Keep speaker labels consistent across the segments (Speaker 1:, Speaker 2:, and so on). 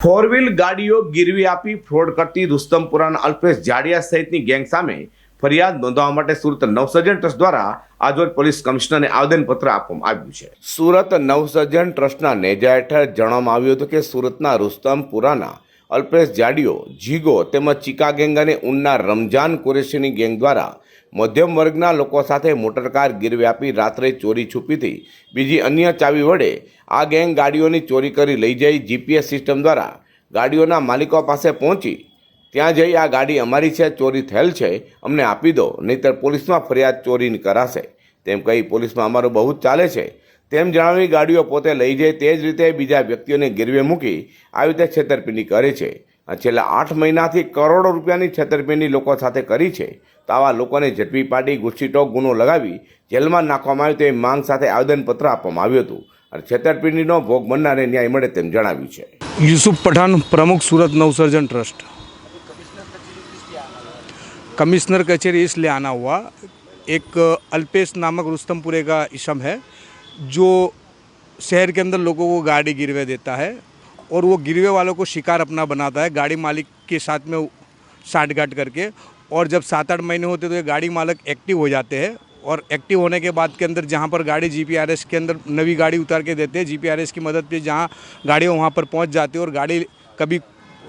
Speaker 1: Four wheel ગાડીઓ ગીરવી આપી fraud કરતી રુસ્તમપુરાના અલ્પેશ જાડિયા સહિતની ગેંગ સામે ફરિયાદ નોંધવા માટે સુરત નવસર્જન ટ્રસ્ટ દ્વારા આજરોજ પોલીસ કમિશનરને આવેદનપત્ર આપવામાં આવ્યું છે. સુરત નવસર્જન ટ્રસ્ટના નેજા હેઠળ જણાવવામાં આવ્યું હતું કે સુરતના રુસ્તમપુરાના અલ્પેશ જાડિયો, જીગો તેમજ ચિકા ગેંગ અને ઉનના રમઝાન કુરેશીની ગેંગ દ્વારા મધ્યમ વર્ગના લોકો સાથે મોટરકાર ગીરવે આપી રાત્રે ચોરી છુપીથી બીજી અન્ય ચાવી વડે આ ગેંગ ગાડીઓની ચોરી કરી લઈ જઈ જીપીએસ સિસ્ટમ દ્વારા ગાડીઓના માલિકો પાસે પહોંચી, ત્યાં જઈ આ ગાડી અમારી છે, ચોરી થયેલ છે, અમને આપી દો, નહીંતર પોલીસમાં ફરિયાદ ચોરીની કરાશે. તેમ કહી પોલીસમાં અમારું બહુ જ ચાલે છે તેમ જણાવી ગાડીઓ પોતે લઈ જાય તે જ રીતે બીજા વ્યક્તિઓને ગીરવે મૂકી આવી રીતે છેતરપિંડી કરે છે અને છેલ્લા આઠ મહિનાથી કરોડો રૂપિયાની છેતરપિંડી લોકો સાથે કરી છે તો આવા લોકોને ઝડપી પાડી ગુસ્સીટોક ગુનો લગાવી જેલમાં નાખવામાં આવ્યો તેવી માંગ સાથે આવેદનપત્ર આપવામાં આવ્યું હતું અને છેતરપિંડીનો ભોગ બનનારને ન્યાય મળે તેમ જણાવ્યું છે
Speaker 2: यूसुफ पठान प्रमुख सूरत नवसर्जन ट्रस्ट कमिश्नर कचहरी इसलिए आना हुआ एक अल्पेश नामक रुस्तमपुरे का इसम है जो शहर के अंदर लोगों को गाड़ी गिरवे देता है और वो गिरवे वालों को शिकार अपना बनाता है गाड़ी मालिक के साथ में साठ गांठ करके। और जब सात आठ महीने होते तो ये गाड़ी मालिक एक्टिव हो जाते हैं और एक्टिव होने के बाद के अंदर जहाँ पर गाड़ी जीपीआरएस के अंदर नवी गाड़ी उतार के देते हैं। जीपीआरएस की मदद से जहाँ गाड़ी वहाँ पर पहुँच जाती है और गाड़ी कभी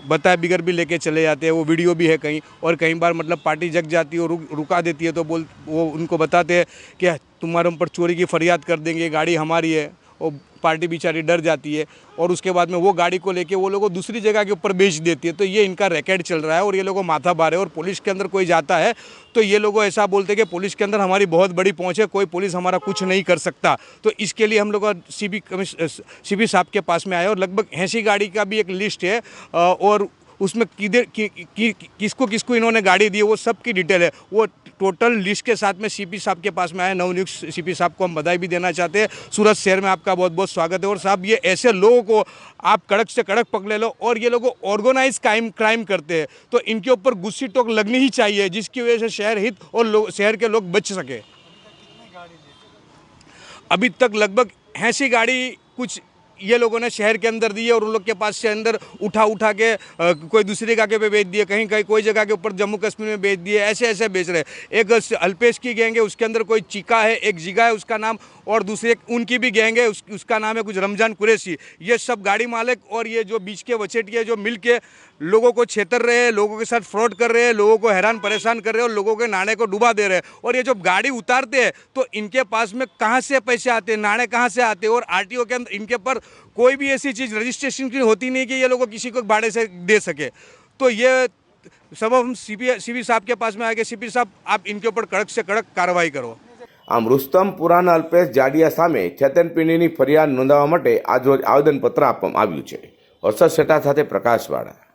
Speaker 2: बताए, बिगर भी लेके चले जाते हैं, वो वीडियो भी है कहीं, और कई बार मतलब पार्टी जग जाती है और रुक, रुका देती है तो बोल, वो उनको बताते हैं कि तुम्हारे ऊपर चोरी की फरियाद कर देंगे, गाड़ी हमारी है। और पार्टी बेचारी डर जाती है और उसके बाद में वो गाड़ी को लेके वो लोगों दूसरी जगह के ऊपर बेच देती है। तो ये इनका रैकेट चल रहा है और ये लोगों माथा बार और पुलिस के अंदर कोई जाता है तो ये लोग ऐसा बोलते हैं कि पुलिस के अंदर हमारी बहुत बड़ी पहुँच है, कोई पुलिस हमारा कुछ नहीं कर सकता। तो इसके लिए हम लोग सी बी साहब के पास में आए और लगभग ऐसी गाड़ी का भी एक लिस्ट है और उसमें किधर कि, कि, कि, किसको किसको इन्होंने गाड़ी दी वो सब की डिटेल है। वो टोटल लिस्ट के साथ में सीपी साहब के पास में आए नवनियुक्त सीपी साहब को हम बधाई भी देना चाहते हैं। सूरत शहर में आपका बहुत बहुत स्वागत है। और साहब ये ऐसे लोगों को आप कड़क से कड़क पकड़े लो और ये लोग ऑर्गेनाइज क्राइम क्राइम करते हैं। तो इनके ऊपर गुस्सी टोक लगनी ही चाहिए जिसकी वजह से शहर हित और शहर के लोग बच सके। अभी तक लगभग ऐसी गाड़ी कुछ ये लोगों ने शहर के अंदर दिए और उन लोग के पास से अंदर उठा उठा के कोई दूसरी जगह पे बेच दिए कहीं कहीं कोई जगह के ऊपर जम्मू कश्मीर में बेच दिए ऐसे ऐसे बेच रहे। एक अल्पेश की गैंग है उसके अंदर कोई चिका है एक जिगा है उसका नाम और दूसरे उनकी भी गैंग है उस, उसका नाम है कुछ रमज़ान कुरैशी। ये सब गाड़ी मालिक और ये जो बीच के वचेटिए जो मिल के लोगों को छेतर रहे हैं लोगों के साथ फ्रॉड कर रहे हैं लोगों को हैरान परेशान कर रहे हैं और लोगों के नाणे को डुबा दे रहे हैं। और ये जब गाड़ी उतारते हैं तो इनके पास में कहाँ से पैसे आते हैं? नाणे कहाँ से आते हैं? और आरटीओ के अंदर इनके पर कोई भी ऐसी चीज़ रजिस्ट्रेशन की होती नहीं कि ये लोगों किसी को भाड़े से दे सके तो ये सब हम सी पी सी साहब के पास में आए कि सी पी साहब आप इनके ऊपर कड़क से कड़क कार्रवाई करो
Speaker 1: આમ રુસ્તમપુરાના અલ્પેશ જાડિયા સામે છેતરપિંડીની ફરિયાદ નોંધાવવા માટે આજરોજ આવેદનપત્ર આપવામાં આવ્યું છે હર્ષદ શેઠા સાથે પ્રકાશવાળા